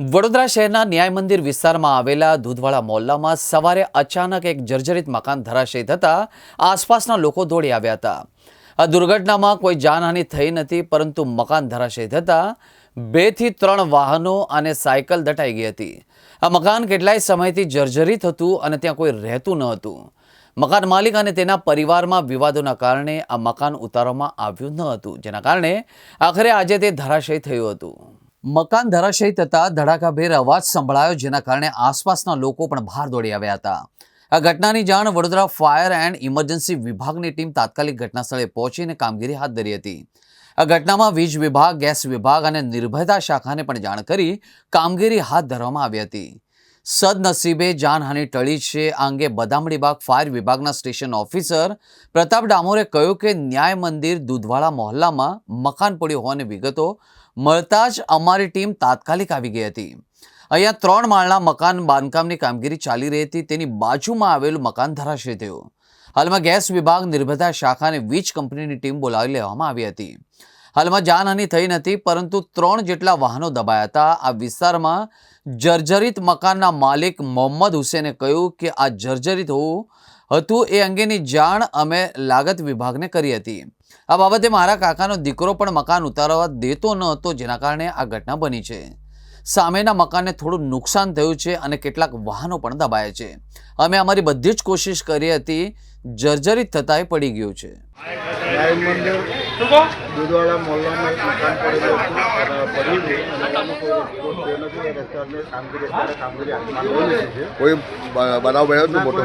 વડોદરા શહેરના ન્યાય મંદિર વિસ્તારમાં આવેલા દૂધવાળા મોહલ્લામાં સવારે અચાનક એક જર્જરિત મકાન ધરાશયી થતાં આસપાસના લોકો દોડી આવ્યા હતા. આ દુર્ઘટનામાં કોઈ જાનહાનિ થઈ નથી, પરંતુ મકાન ધરાશયી થતાં બેથી ત્રણ વાહનો અને સાયકલ દટાઈ ગઈ હતી. આ મકાન કેટલાય સમયથી જર્જરિત હતું અને ત્યાં કોઈ રહેતું ન હતું. મકાન માલિક અને તેના પરિવારમાં વિવાદોના કારણે આ મકાન ઉતારવામાં આવ્યું ન હતું, જેના કારણે આખરે આજે તે ધરાશયી થયું હતું. મકાન ધરાશયી થતાં ધડાકાભેર અવાજ સંભળાયો, જેના કારણે આસપાસના લોકો પણ બહાર દોડી આવ્યા હતા. આ ઘટનાની જાણ વડોદરા ફાયર એન્ડ ઇમરજન્સી વિભાગની ટીમ તાત્કાલિક ઘટનાસ્થળે પહોંચીને કામગીરી હાથ ધરી હતી. આ ઘટનામાં વીજ વિભાગ, ગેસ વિભાગ અને નિર્ભયતા શાખાને પણ જાણ કરી કામગીરી હાથ ધરવામાં આવી હતી. સદનસીબે જાનહાનિ ટળી છે આ અંગે બદામડીબાગ ફાયર વિભાગના સ્ટેશન ઓફિસર પ્રતાપ ડામોરે કહ્યું કે ન્યાય મંદિર દૂધવાળા મહોલ્લામાં મકાન પડ્યું હોવાની વિગતો મળતા જ અમારી ટીમ તાત્કાલિક આવી ગઈ હતી. અહીંયા ત્રણ માળના મકાન બાંધકામની કામગીરી ચાલી રહી હતી, તેની બાજુમાં આવેલું મકાન ધરાશે થયું. હાલમાં ગેસ વિભાગ નિર્ભધા શાખાને વીજ કંપનીની ટીમ બોલાવી લેવામાં આવી હતી. હાલમાં જાનહાનિ થઈ નથી, પરંતુ ત્રણ જેટલા વાહનો દબાયા હતા. આ વિસ્તારમાં જર્જરિત મકાનના માલિક મોહમ્મદ હુસેને કહ્યું કે આ જર્જરિત હોવું હતું એ અંગેની જાણ અમે લાગત વિભાગને કરી હતી. આ બાબતે મારા કાકાનો દીકરો પણ મકાન ઉતારવા દેતો ન હતો, જેના કારણે આ ઘટના બની છે. સામેના મકાનને થોડું નુકસાન થયું છે અને કેટલાક વાહનો પણ દબાયા છે. અમે અમારી બધી જ કોશિશ કરી હતી જર્જરિત થતાં પડી ગયું છે. દૂધવાળા મોહલ્લામાં એક મકાન પડેલું પડ્યું હતું અને એનો કોઈ છે બનાવ બન્યો મોટો.